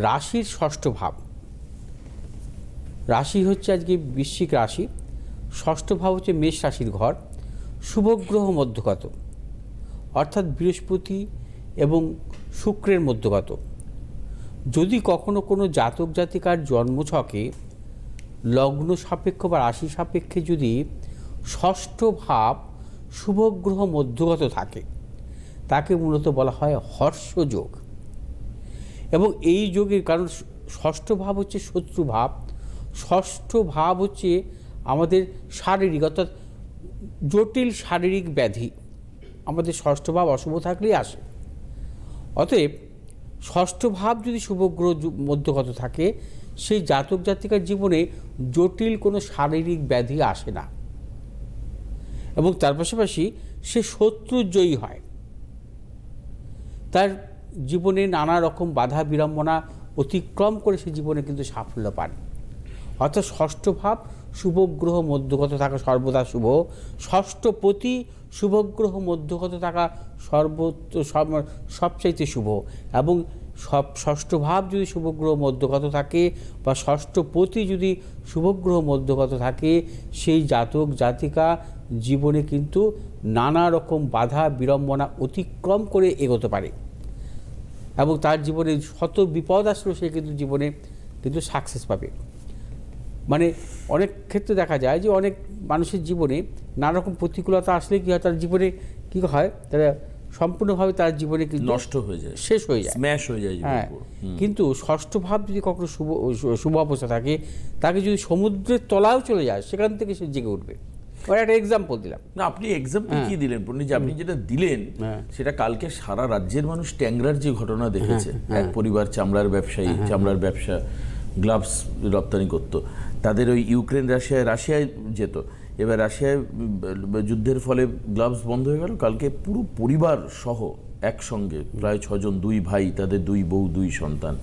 রাশির ষষ্ঠ ভাব। রাশি হচ্ছে আজকে বৃশ্চিক রাশি। ষষ্ঠ ভাব হচ্ছে মেষ রাশির ঘর। শুভগ্রহ মধ্যগত। অর্থাৎ বৃহস্পতি এবং শুক্রের মধ্যগত। যদি কখনো কোনো জাতক জাতিকার জন্মছকে লগ্ন সাপেক্ষ বা রাশি সাপেক্ষে যদি ষষ্ঠ ভাব শুভগ্রহ মধ্যগত থাকে, তাকে মূলত বলা হয় হর্ষযোগ। এবং এই যোগের কারণ ষষ্ঠ ভাব হচ্ছে শত্রু ভাব। ষষ্ঠ ভাব হচ্ছে আমাদের শারীরিক, অর্থাৎ জটিল শারীরিক ব্যাধি। আমাদের ষষ্ঠ ভাব অশুভ থাকলেই আসে। অতএব ষষ্ঠ ভাব যদি শুভগ্রহ মধ্যগত থাকে, সেই জাতক জাতিকার জীবনে জটিল কোনো শারীরিক ব্যাধি আসে না। এবং তার পাশাপাশি সে শত্রুজয়ী হয়। তার জীবনে নানা রকম বাধা, বিড়ম্বনা অতিক্রম করে সে জীবনে কিন্তু সাফল্য পান। অর্থাৎ ষষ্ঠ ভাব শুভগ্রহ মধ্যগত থাকা সর্বদা শুভ। ষষ্ঠপতি শুভগ্রহ মধ্যগত থাকা সর্বত্র সব- সবচাইতে শুভ। এবং সব, ষষ্ঠ ভাব যদি শুভগ্রহ মধ্যগত থাকে বা ষষ্ঠপতি যদি শুভগ্রহ মধ্যগত থাকে, সেই জাতক, জাতিকা জীবনে কিন্তু নানা রকম বাধা, বিড়ম্বনা অতিক্রম করে এগোতে পারে। এবং তার জীবনে শত বিপদ আসলেও সে কিন্তু জীবনে কিন্তু সাকসেস পাবে। মানে অনেক ক্ষেত্রে দেখা যায় যে অনেক মানুষের জীবনে নানা রকম প্রতিকূলতা আসলে কী হয় তার জীবনে কী হয় তারা সম্পূর্ণভাবে তার জীবনে কিন্তু নষ্ট হয়ে যায়। শেষ হয়ে যায়। স্ম্যাশ হয়ে যায় হ্যাঁ। কিন্তু ষষ্ঠ ভাব যদি কখনো শুভ শুভ অবস্থা থাকে তাকে যদি সমুদ্রের তলাও চলে যায় সেখান থেকে সে জেগে উঠবে। ওর একটা এক্সাম্পল দিলাম। না আপনি এক্সাম্পল কি দিলেন পণ্ডিত আপনি যেটা দিলেন হ্যাঁ। সেটা কালকে সারা রাজ্যের মানুষ ট্যাংরার যে ঘটনা দেখেছে এক পরিবার চামড়ার ব্যবসায়ী চামড়ার ব্যবসা গ্লাভস রপ্তানি করত। তাদের ওই ইউক্রেন রাশিয়ায় রাশিয়ায় যেত। এবার রাশিয়ায় যুদ্ধের ফলে গ্লাভস বন্ধ হয়ে গেল। কালকে পুরো পরিবার সহ একসঙ্গে প্রায় ছজন দুই ভাই তাদের দুই বউ দুই সন্তান।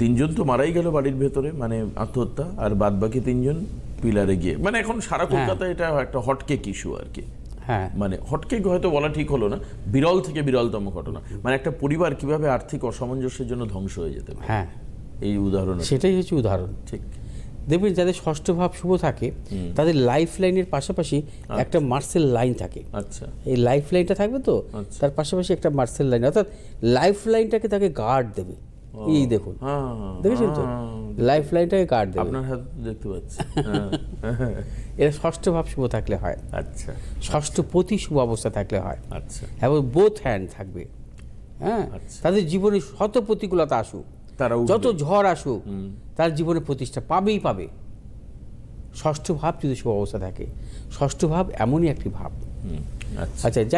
তিনজন তো মারাই গেল বাড়ির ভেতরে মানে আত্মহত্যা আর বাদ বাকি তিনজন পিলারে গিয়ে। মানে এখন সারা কলকাতায় এটা একটা হটকেক ইস্যু আর কি। হ্যাঁ। মানে হটকেক হয়তো বলা ঠিক হলো না বিরল থেকে বিরলতম ঘটনা। মানে একটা পরিবার কীভাবে আর্থিক অসামঞ্জস্যের জন্য ধ্বংস হয়ে যেতে পারে। হ্যাঁ। এই উদাহরণ সেটাই হচ্ছে উদাহরণ। ঠিক। দেখবেন যাদের ষষ্ঠ ভাব শুভ থাকে তাদের লাইফ লাইনের পাশাপাশি একটা মার্সেল লাইন থাকে। আচ্ছা। এই লাইফ লাইনটা থাকবে তো আচ্ছা। তার পাশাপাশি একটা মার্সেল লাইন। অর্থাৎ লাইফ লাইনটাকে তাকে গার্ড দেবে। এই দেখুন। হ্যাঁ। দেখেছেন তো? হ্যাঁ, লাইফ লাইনটাকে গার্ড দেবে। আপনার হাত দেখতে পাচ্ছি। হ্যাঁ। এরা ষষ্ঠ ভাব শুভ থাকলে হয়। আচ্ছা। ষষ্ঠ প্রতি শুভ অবস্থা থাকলে হয়। আচ্ছা। এবং বোথ হ্যান্ড থাকবে। হ্যাঁ? আচ্ছা। তাদের জীবনে শত প্রতিকূলতা আসুক তারা যত ঝড় আসুক তার জীবনে প্রতিষ্ঠা পাবেই পাবে। ষষ্ঠ ভাব যদি শুভ অবস্থা থাকে ষষ্ঠ ভাব এমনই একটি ভাব। আচ্ছা। আচ্ছা